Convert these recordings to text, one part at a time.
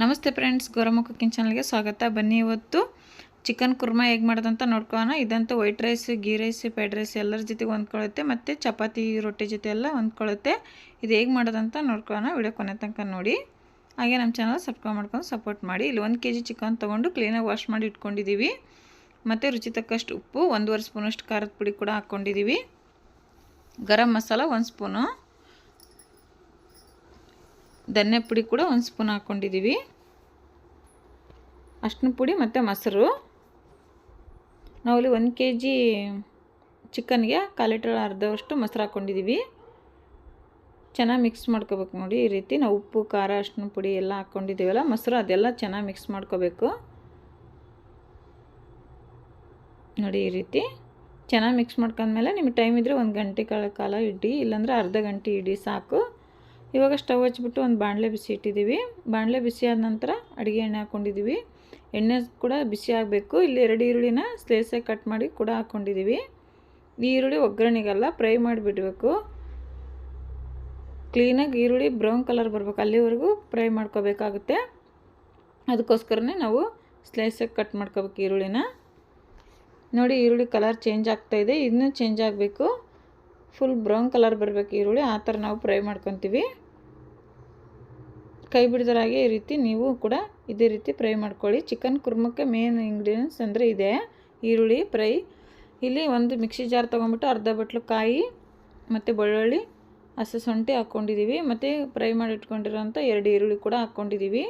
ನಮಸ್ತೆ friends Gowramma cooking ಚಾನಲ್ಗೆ ಸ್ವಾಗತ. ಬನ್ನಿ ಇವತ್ತು ಚಿಕನ್ ಕುರ್ಮಾ ಹೇಗೆ ಮಾಡೋದಂತ ನೋಡ್ಕೊಳ್ಳೋಣ. ಇದಂತೂ white rice ghee rice fried rice ಎಲ್ಲರ ಜೊತೆಗೆ ಹೊಂದ್ಕೊಳ್ಳುತ್ತೆ ಮತ್ತು ಚಪಾತಿ, ರೊಟ್ಟಿ ಜೊತೆ ಎಲ್ಲ ಹೊಂದ್ಕೊಳ್ಳುತ್ತೆ. ಇದು ಹೇಗೆ ಮಾಡೋದಂತ ನೋಡ್ಕೊಳ್ಳೋಣ ವಿಡಿಯೋ ಕೊನೆ ತನಕ ನೋಡಿ. ಹಾಗೆ ನಮ್ಮ ಚಾನಲ್ ಸಬ್ಸ್ಕ್ರೈಬ್ ಮಾಡ್ಕೊಂಡು ಸಪೋರ್ಟ್ ಮಾಡಿ. ಇಲ್ಲಿ ಒಂದು ಕೆ ಜಿ ಚಿಕನ್ ತೊಗೊಂಡು ಕ್ಲೀನಾಗಿ ವಾಶ್ ಮಾಡಿ ಇಟ್ಕೊಂಡಿದ್ದೀವಿ ಮತ್ತು ರುಚಿ ತಕ್ಕಷ್ಟು ಉಪ್ಪು, ಒಂದೂವರೆ ಸ್ಪೂನಷ್ಟು ಖಾರದ ಪುಡಿ ಕೂಡ ಹಾಕ್ಕೊಂಡಿದ್ದೀವಿ ಗರಂ ಮಸಾಲ, ಒಂದು ಸ್ಪೂನು ಧನ್ಯ ಪುಡಿ ಕೂಡ ಒಂದು ಸ್ಪೂನ್ ಹಾಕ್ಕೊಂಡಿದ್ದೀವಿ ಅಷ್ಟು ಪುಡಿ ಮತ್ತು ಮೊಸರು. ನಾವಲ್ಲಿ ಒಂದು ಕೆ ಜಿ ಚಿಕನ್ಗೆ ಕಾಲು ಅರ್ಧವಷ್ಟು ಮೊಸರು ಹಾಕ್ಕೊಂಡಿದ್ದೀವಿ ಚೆನ್ನಾಗಿ ಮಿಕ್ಸ್ ಮಾಡ್ಕೋಬೇಕು ನೋಡಿ ಈ ರೀತಿ. ನಾವು ಉಪ್ಪು, ಖಾರ ಅಷ್ಟು ಪುಡಿ ಎಲ್ಲ ಹಾಕ್ಕೊಂಡಿದ್ದೀವಲ್ಲ ಮೊಸರು ಅದೆಲ್ಲ ಚೆನ್ನಾಗಿ ಮಿಕ್ಸ್ ಮಾಡ್ಕೋಬೇಕು. ನೋಡಿ ಈ ರೀತಿ. ಚೆನ್ನಾಗಿ ಮಿಕ್ಸ್ ಮಾಡ್ಕೊಂಡ್ಮೇಲೆ ನಿಮಗೆ ಟೈಮ್ ಇದ್ದರೆ ಒಂದು ಗಂಟೆ ಕಾಲ ಇಡಿ, ಇಲ್ಲಾಂದರೆ ಅರ್ಧ ಗಂಟೆ ಇಡಿ ಸಾಕು. ಇವಾಗ ಸ್ಟವ್ ಹಚ್ಚಿಬಿಟ್ಟು ಒಂದು ಬಾಣಲೆ ಬಿಸಿ ಇಟ್ಟಿದ್ದೀವಿ. ಬಾಣಲೆ ಬಿಸಿ ಆದ ನಂತರ ಅಡುಗೆ ಎಣ್ಣೆ ಹಾಕ್ಕೊಂಡಿದ್ದೀವಿ ಎಣ್ಣೆ ಕೂಡ ಬಿಸಿ ಆಗಬೇಕು. ಇಲ್ಲಿ ಎರಡು ಈರುಳ್ಳಿನ ಸ್ಲೇಸಾಗಿ ಕಟ್ ಮಾಡಿ ಕೂಡ ಹಾಕ್ಕೊಂಡಿದ್ದೀವಿ ಈ ಈರುಳ್ಳಿ ಒಗ್ಗರಣೆಗೆಲ್ಲ, ಫ್ರೈ ಮಾಡಿಬಿಡಬೇಕು. ಕ್ಲೀನಾಗಿ ಈರುಳ್ಳಿ ಬ್ರೌನ್ ಕಲರ್ ಬರಬೇಕು. ಅಲ್ಲಿವರೆಗೂ ಫ್ರೈ ಮಾಡ್ಕೋಬೇಕಾಗುತ್ತೆ. ಅದಕ್ಕೋಸ್ಕರನೇ ನಾವು ಸ್ಲೈಸಾಗಿ ಕಟ್ ಮಾಡ್ಕೋಬೇಕು ಈರುಳ್ಳಿನ. ನೋಡಿ ಈರುಳ್ಳಿ ಕಲರ್ ಚೇಂಜ್ ಆಗ್ತಾಯಿದೆ ಇನ್ನೂ ಚೇಂಜ್ ಆಗಬೇಕು. ಫುಲ್ ಬ್ರೌನ್ ಕಲರ್ ಬರಬೇಕು ಈರುಳ್ಳಿ, ಆ ಥರ ನಾವು ಫ್ರೈ ಮಾಡ್ಕೊತೀವಿ. ಕೈ ಬಿಡಿದರಾಗೆ ಈ ರೀತಿ ನೀವು ಕೂಡ ಇದೇ ರೀತಿ ಫ್ರೈ ಮಾಡ್ಕೊಳ್ಳಿ. ಚಿಕನ್ ಕುರ್ಮಕ್ಕೆ ಮೇನ್ ಇಂಗ್ರೀಡಿಯೆಂಟ್ಸ್ ಅಂದರೆ ಇದೆ ಈರುಳ್ಳಿ ಫ್ರೈ ಇಲ್ಲಿ ಒಂದು ಮಿಕ್ಸಿ ಜಾರ್ ತೊಗೊಂಬಿಟ್ಟು ಅರ್ಧ ಬಟ್ಲು ಕಾಯಿ ಮತ್ತು ಬೆಳ್ಳುಳ್ಳಿ, ಹಸಿ ಶುಂಠಿ ಹಾಕ್ಕೊಂಡಿದ್ದೀವಿ ಮತ್ತು ಫ್ರೈ ಮಾಡಿ ಇಟ್ಕೊಂಡಿರೋಂಥ ಎರಡು ಈರುಳ್ಳಿ ಕೂಡ ಹಾಕ್ಕೊಂಡಿದ್ದೀವಿ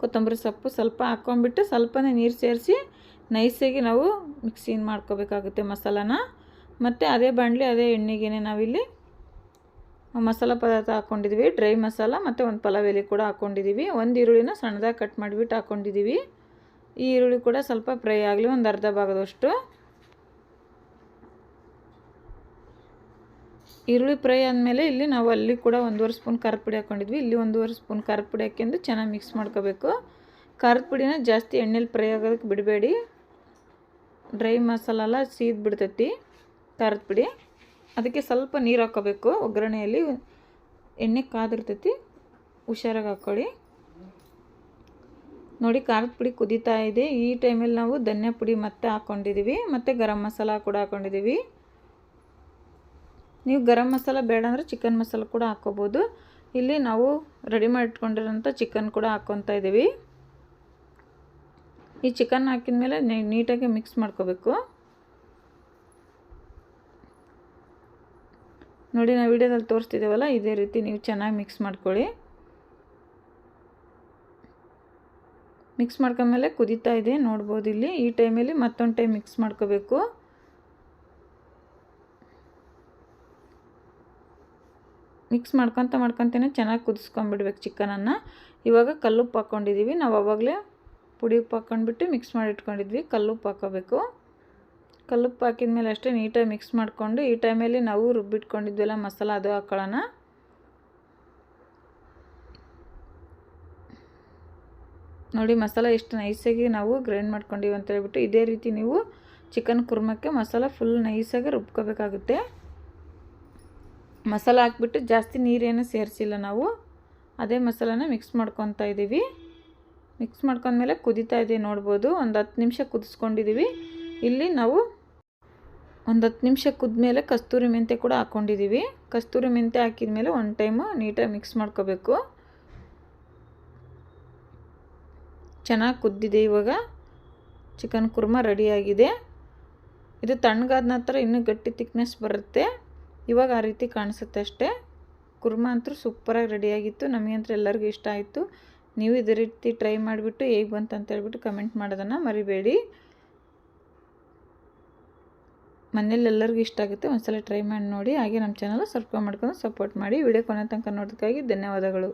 ಕೊತ್ತಂಬರಿ ಸೊಪ್ಪು ಸ್ವಲ್ಪ ಹಾಕ್ಕೊಂಬಿಟ್ಟು ಸ್ವಲ್ಪನೇ ನೀರು ಸೇರಿಸಿ ನೈಸಾಗಿ ನಾವು ಮಿಕ್ಸಿನ ಮಾಡ್ಕೋಬೇಕಾಗುತ್ತೆ ಮಸಾಲಾನ. ಮತ್ತು ಅದೇ ಬಾಣಲಿ, ಅದೇ ಎಣ್ಣೆಗೇನೆ ನಾವಿಲ್ಲಿ ಮಸಾಲ ಪದಾರ್ಥ ಹಾಕ್ಕೊಂಡಿದ್ದೀವಿ ಡ್ರೈ ಮಸಾಲ ಮತ್ತು ಒಂದು ಪಲಾವ್ ಎಲೆ ಕೂಡ ಹಾಕ್ಕೊಂಡಿದ್ದೀವಿ ಒಂದು ಈರುಳ್ಳಿನ ಸಣ್ಣದಾಗಿ ಕಟ್ ಮಾಡಿಬಿಟ್ಟು ಹಾಕ್ಕೊಂಡಿದ್ದೀವಿ ಈ ಈರುಳ್ಳಿ ಕೂಡ ಸ್ವಲ್ಪ ಫ್ರೈ ಆಗಲಿ ಒಂದು ಅರ್ಧ ಭಾಗದಷ್ಟು. ಈರುಳ್ಳಿ ಫ್ರೈ ಆದಮೇಲೆ ಇಲ್ಲಿ ನಾವು ಅಲ್ಲಿ ಕೂಡ ಒಂದೂವರೆ ಸ್ಪೂನ್ ಖಾರದ ಪುಡಿ ಹಾಕ್ಕೊಂಡಿದ್ವಿ. ಇಲ್ಲಿ ಒಂದೂವರೆ ಸ್ಪೂನ್ ಖಾರದ ಪುಡಿ ಹಾಕೊಂಡು ಚೆನ್ನಾಗಿ ಮಿಕ್ಸ್ ಮಾಡ್ಕೋಬೇಕು. ಖಾರದ ಪುಡಿನ ಜಾಸ್ತಿ ಎಣ್ಣೆಲಿ ಫ್ರೈ ಆಗೋದಕ್ಕೆ ಬಿಡಬೇಡಿ. ಡ್ರೈ ಮಸಾಲ ಎಲ್ಲ ಸೀದ್ ಬಿಡ್ತೈತಿ. ಖಾರದ ಪುಡಿ. ಅದಕ್ಕೆ ಸ್ವಲ್ಪ ನೀರು ಹಾಕ್ಕೋಬೇಕು ಒಗ್ಗರಣೆಯಲ್ಲಿ ಎಣ್ಣೆ ಕಾದಿರ್ತೈತಿ. ಹುಷಾರಾಗಿ ಹಾಕ್ಕೊಳ್ಳಿ ನೋಡಿ, ಖಾರದ ಪುಡಿ ಕುದೀತಾ ಇದೆ. ಈ ಟೈಮಲ್ಲಿ ನಾವು ಧನ್ಯ ಪುಡಿ ಮತ್ತೆ ಹಾಕ್ಕೊಂಡಿದ್ದೀವಿ ಮತ್ತು ಗರಂ ಮಸಾಲ ಕೂಡ ಹಾಕ್ಕೊಂಡಿದ್ದೀವಿ ನೀವು ಗರಂ ಮಸಾಲ ಬೇಡ ಅಂದರೆ ಚಿಕನ್ ಮಸಾಲ ಕೂಡ ಹಾಕ್ಕೋಬೋದು ಇಲ್ಲಿ ನಾವು ರೆಡಿ ಮಾಡಿಟ್ಕೊಂಡಿರೋಂಥ ಚಿಕನ್ ಕೂಡ ಹಾಕ್ಕೊತಾ ಇದ್ದೀವಿ. ಈ ಚಿಕನ್ ಹಾಕಿದ ಮೇಲೆ ನೀಟಾಗಿ ಮಿಕ್ಸ್ ಮಾಡ್ಕೋಬೇಕು. ನೋಡಿ, ನಾವು ವಿಡಿಯೋದಲ್ಲಿ ತೋರಿಸ್ತಿದ್ದೇವಲ್ಲ, ಇದೇ ರೀತಿ ನೀವು ಚೆನ್ನಾಗಿ ಮಿಕ್ಸ್ ಮಾಡ್ಕೊಳ್ಳಿ. ಮಿಕ್ಸ್ ಮಾಡ್ಕೊಂಡ್ಮೇಲೆ ಕುದೀತಾ ಇದೆ, ನೋಡ್ಬೋದು ಇಲ್ಲಿ. ಈ ಟೈಮಲ್ಲಿ ಮತ್ತೊಂದು ಟೈಮ್ ಮಿಕ್ಸ್ ಮಾಡ್ಕೋಬೇಕು. ಮಿಕ್ಸ್ ಮಾಡ್ಕೊತ ಮಾಡ್ಕೊತೇನೆ ಚೆನ್ನಾಗಿ ಕುದಿಸ್ಕೊಂಬಿಡ್ಬೇಕು ಚಿಕನನ್ನು. ಇವಾಗ ಕಲ್ಲುಪ್ಪು ಹಾಕ್ಕೊಂಡಿದ್ದೀವಿ ನಾವು ಅವಾಗಲೇ ಪುಡಿ ಉಪ್ಪು ಹಾಕ್ಕೊಂಡ್ಬಿಟ್ಟು ಮಿಕ್ಸ್ ಮಾಡಿಟ್ಕೊಂಡಿದ್ವಿ. ಕಲ್ಲುಪ್ಪು ಹಾಕೋಬೇಕು. ಕಲ್ಲುಪ್ಪು ಹಾಕಿದ ಮೇಲೆ ಅಷ್ಟೇ ನೀಟಾಗಿ ಮಿಕ್ಸ್ ಮಾಡಿಕೊಂಡು ಈ ಟೈಮಲ್ಲಿ ನಾವು ರುಬ್ಬಿಟ್ಕೊಂಡಿದ್ವಲ್ಲ ಮಸಾಲ ಅದು ಹಾಕ್ಕೊಳ್ಳೋಣ ನೋಡಿ ಮಸಾಲ ಎಷ್ಟು ನೈಸಾಗಿ ನಾವು ಗ್ರೈಂಡ್ ಮಾಡ್ಕೊಂಡಿವಿ ಅಂತ ಹೇಳ್ಬಿಟ್ಟು ಇದೇ ರೀತಿ ನೀವು ಚಿಕನ್ ಕುರ್ಮಕ್ಕೆ ಮಸಾಲ ಫುಲ್ ನೈಸಾಗಿ ರುಬ್ಕೋಬೇಕಾಗುತ್ತೆ. ಮಸಾಲ ಹಾಕ್ಬಿಟ್ಟು ಜಾಸ್ತಿ ನೀರೇನು ಸೇರಿಸಿಲ್ಲ ನಾವು. ಅದೇ ಮಸಾಲಾನ ಮಿಕ್ಸ್ ಮಾಡ್ಕೊತಾ ಇದ್ದೀವಿ. ಮಿಕ್ಸ್ ಮಾಡ್ಕೊಂಡ್ಮೇಲೆ ಕುದೀತಾ ಇದೆ ನೋಡ್ಬೋದು. ಒಂದು ಹತ್ತು ನಿಮಿಷ ಕುದಿಸ್ಕೊಂಡಿದ್ದೀವಿ. ಇಲ್ಲಿ ನಾವು ಒಂದು ಹತ್ತು ನಿಮಿಷ ಕುದ್ಮೇಲೆ ಕಸ್ತೂರಿ ಮೆಂತೆ ಕೂಡ ಹಾಕ್ಕೊಂಡಿದ್ದೀವಿ ಕಸ್ತೂರಿ ಮೆಂತೆ ಹಾಕಿದ ಮೇಲೆ ಒಂದು ಟೈಮು ನೀಟಾಗಿ ಮಿಕ್ಸ್ ಮಾಡ್ಕೋಬೇಕು. ಚೆನ್ನಾಗಿ ಕುದ್ದಿದೆ ಇವಾಗ. ಚಿಕನ್ ಕುರ್ಮ ರೆಡಿಯಾಗಿದೆ ಇದು ತಣ್ಣಗಾದ ನಂತರ ಇನ್ನೂ ಗಟ್ಟಿ ತಿಕ್ನೆಸ್ ಬರುತ್ತೆ. ಇವಾಗ ಆ ರೀತಿ ಕಾಣಿಸುತ್ತೆ ಅಷ್ಟೇ. ಕುರ್ಮ ಅಂತೂ ಸೂಪರಾಗಿ ರೆಡಿಯಾಗಿತ್ತು ನಮಗಂತೂ ಎಲ್ಲರಿಗೂ ಇಷ್ಟ ಆಯಿತು. ನೀವು ಇದೇ ರೀತಿ ಟ್ರೈ ಮಾಡಿಬಿಟ್ಟು ಹೇಗೆ ಬಂತು ಅಂತ ಹೇಳ್ಬಿಟ್ಟು ಕಮೆಂಟ್ ಮಾಡೋದನ್ನು ಮರಿಬೇಡಿ. ಮನೇಲಿ ಎಲ್ಲರಿಗೂ ಇಷ್ಟ ಆಗುತ್ತೆ, ಒಂದ್ಸಲ ಟ್ರೈ ಮಾಡಿ ನೋಡಿ. ಹಾಗೆ ನಮ್ಮ ಚಾನಲ್ ಸಬ್ಸ್ಕ್ರೈಬ್ ಮಾಡ್ಕೊಂಡು ಸಪೋರ್ಟ್ ಮಾಡಿ. ವಿಡಿಯೋ ಕೊನೆ ತನಕ ನೋಡೋದಕ್ಕಾಗಿ ಧನ್ಯವಾದಗಳು.